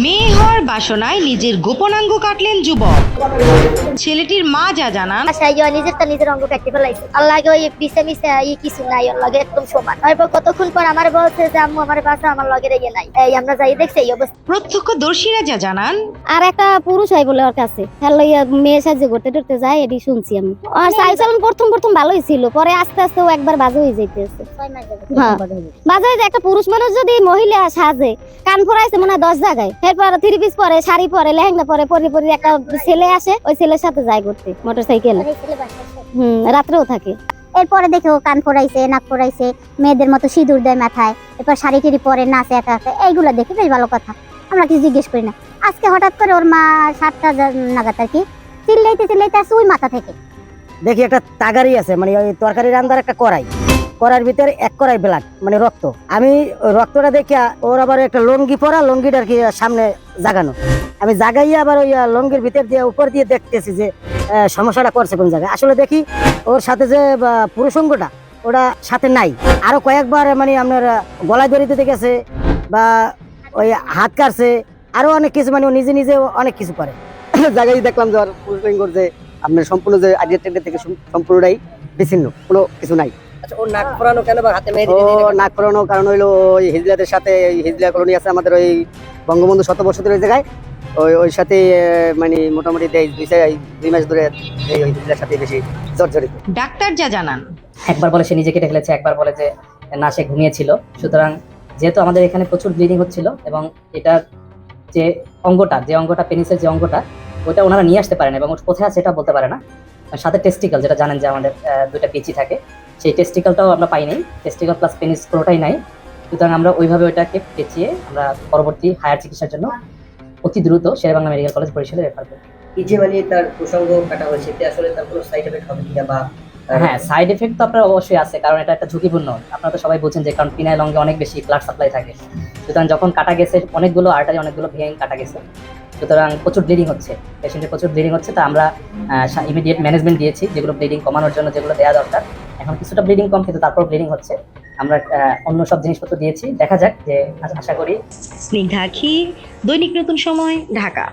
মেয়ে হওয়ার বাসনায় নিজের গোপনাঙ্গ কাটলেন যুবক। ছেলেটির মা যা জানান আশায় নিজের তো নিজের অঙ্গ কাটতে ফেলাইছে আল্লাহকে ওই পিছে মিশে ই কিছু নাই ওর লগে একদম সমান। তারপর কতক্ষণ পর আমার বলছে যে আম্মু আমার বাসা আমার লগে রেগে নাই। এই আমরা যাই দেখছি এই অবস্থা। প্রত্যক্ষদর্শীরা যা জানান আর একটা পুরুষ হয় বলে ওর কাছে। হ্যাঁ লইয়া মেয়ে সাজে ঘুরতে টরতে যায় এটি শুনছি আমি। আর চালন প্রথম প্রথম ভালোই ছিল পরে আস্তে আস্তে ও একবার বাজে হয়ে যাইতেছে। হ্যাঁ। বাজে হয়ে যায় একটা পুরুষ মানুষ যদি মহিলা সাজে কান ফোরাইছে মনে হয় দশ জায়গায় এরপর থ্রি পিস পরে, শাড়ি পরে, লেহেঙ্গা পরে পরে পরে একটা ছেলে আসে, ওই ছেলের সাথে যায় ঘুরতে মোটর সাইকেল হুম, রাত্রেও থাকে। এরপরে দেখে ও কান ফোড়াইছে, নাক ফোড়াইছে, মেয়েদের মতো সিঁদুর দেয় মাথায়, এরপর শাড়ি টিড়ি পরে, নাচে, একা একা, এইগুলো দেখে বেশ ভালো কথা। আমরা কিছু জিজ্ঞেস করি না। আজকে হঠাৎ করে ওর মা সাতটা নাগাদ আর কি চিল্লাইতে চিল্লাইতে আসছে ওই মাথা থেকে। দেখি একটা তাগারি আছে মানে ওই তরকারি রান্নার একটা কড়াই। কড়াইয়ের ভিতরে এক কড়াই ব্লাড মানে রক্ত। আমি রক্তটা দেখে ওর আবার একটা লঙ্গি পরা, লঙ্গিটা আর কি সামনে জাগানো। আমি জাগাইয়া আবার ওই লঙ্গির ভিতর দিয়ে, উপর দিয়ে দেখতেছি যে সমস্যাটা করছে কোন জায়গায়। আসলে দেখি ওর সাথে যে পুরুষঙ্গটা ওটা সাথে নাই। আরও কয়েকবার মানে আপনার গলায় দড়ি দিতে গেছে, বা ওই হাত কাটছে, আরও অনেক কিছু মানে নিজে নিজে অনেক কিছু করে। জায়গায় দেখলাম যে আর পুরুষলিঙ্গর যে, আপনার সম্পূর্ণ যে আইডিয়া থেকে সম্পূর্ণটাই বিচ্ছিন্ন, কোনো কিছু নাই। ও নাক ফোরানো কেন বা হাতে মেহেদি ও দিতে দিতে নাক ফোরানো কারণ হইল ওই হিজলাদের সাথে ওই হিজলা কলোনি আছে আমাদের ওই বঙ্গবন্ধু শতবর্ষতের ওই জায়গায়। ওই ওই সাথে মানে মোটামুটি দেয় দুই দুই মাস ধরে এই ওই হিজলার সাথে বেশি জর্জরিত। ডাক্তার যা জানান। একবার বলে সে নিজেকে কেটে ফেলেছে একবার বলে যে না সে ঘুমিয়েছিল। সুতরাং যেহেতু আমাদের এখানে প্রচুর ব্লিডিং হচ্ছিল এবং এটার যে অঙ্গটা যে অঙ্গটা পেনিসের যে অঙ্গটা ওটা ওনারা নিয়ে আসতে পারেন এবং কোথায় আছে এটা বলতে পারে না। সাথে টেস্টিক্যাল যেটা জানেন যে আমাদের দুইটা পেচি থাকে। সেই টেস্টিক্যালটাও আমরা পাই নাই টেস্টিক্যাল প্লাস পেনিস পুরোটাই নাই। সুতরাং আমরা ওইভাবে ওটাকে পেঁচিয়ে আমরা পরবর্তী হায়ার চিকিৎসার জন্য অতি দ্রুত শেরেবাংলা মেডিকেল কলেজ বরিশালে রেফার করি ইচ্ছে মানে তার প্রসঙ্গ কাটা হয়েছে এতে আসলে তার কোনো সাইড এফেক্ট হবে কিনা বা হ্যাঁ সাইড এফেক্ট তো আপনার অবশ্যই আছে কারণ এটা একটা ঝুঁকিপূর্ণ। আপনারা তো সবাই বুঝছেন যে কারণ পিনাইল অঙ্গে অনেক বেশি ব্লাড সাপ্লাই থাকে। সুতরাং যখন কাটা গেছে অনেকগুলো আর্টারি অনেকগুলো ভেঙে কাটা গেছে। সুতরাং প্রচুর ব্লিডিং হচ্ছে। পেশেন্টের প্রচুর ব্লিডিং হচ্ছে তা আমরা ইমিডিয়েট ম্যানেজমেন্ট দিয়েছি যেগুলো ব্লিডিং কমানোর জন্য যেগুলো দেওয়া দরকার। এখন কিছুটা ব্লিডিং কম, কিন্তু তারপর ব্লিডিং হচ্ছে। আমরা অন্য সব জিনিসপত্র দিয়েছি। দেখা যাক যে আশা করি স্নিগ্ধা দৈনিক নতুন সময়, ঢাকা।